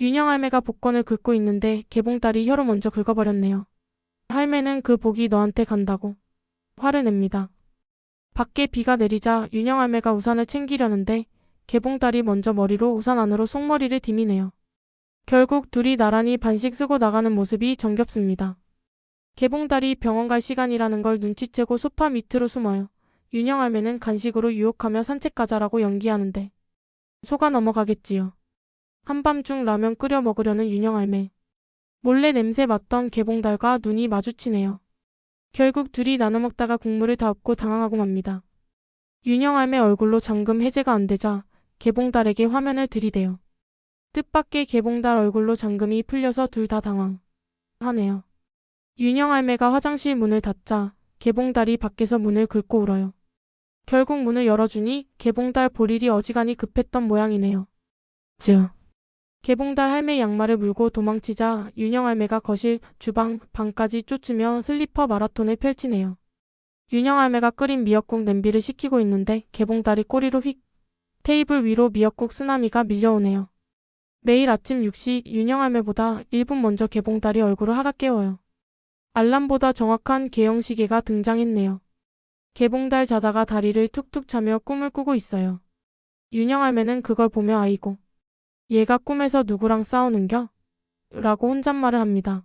윤영 할매가 복권을 긁고 있는데 개봉딸이 혀로 먼저 긁어버렸네요. 할매는 그 복이 너한테 간다고 화를 냅니다. 밖에 비가 내리자 윤영 할매가 우산을 챙기려는데 개봉딸이 먼저 머리로 우산 안으로 속머리를 디미네요. 결국 둘이 나란히 반씩 쓰고 나가는 모습이 정겹습니다. 개봉딸이 병원 갈 시간이라는 걸 눈치채고 소파 밑으로 숨어요. 윤영 할매는 간식으로 유혹하며 산책 가자라고 연기하는데 속아 넘어가겠지요. 한밤중 라면 끓여 먹으려는 윤영 할매. 몰래 냄새 맡던 개봉달과 눈이 마주치네요. 결국 둘이 나눠 먹다가 국물을 다 엎고 당황하고 맙니다. 윤영 할매 얼굴로 잠금 해제가 안 되자 개봉달에게 화면을 들이대요. 뜻밖의 개봉달 얼굴로 잠금이 풀려서 둘 다 당황하네요. 윤영 할매가 화장실 문을 닫자 개봉달이 밖에서 문을 긁고 울어요. 결국 문을 열어주니 개봉달 볼 일이 어지간히 급했던 모양이네요. 즉, 개봉달 할매 양말을 물고 도망치자 윤영 할매가 거실, 주방, 방까지 쫓으며 슬리퍼 마라톤을 펼치네요. 윤영 할매가 끓인 미역국 냄비를 식히고 있는데 개봉달이 꼬리로 휙 테이블 위로 미역국 쓰나미가 밀려오네요. 매일 아침 6시 윤영 할매보다 1분 먼저 개봉달이 얼굴을 하가 깨워요. 알람보다 정확한 개영 시계가 등장했네요. 개봉달 자다가 다리를 툭툭 차며 꿈을 꾸고 있어요. 윤영 할매는 그걸 보며 아이고 얘가 꿈에서 누구랑 싸우는겨? 라고 혼잣말을 합니다.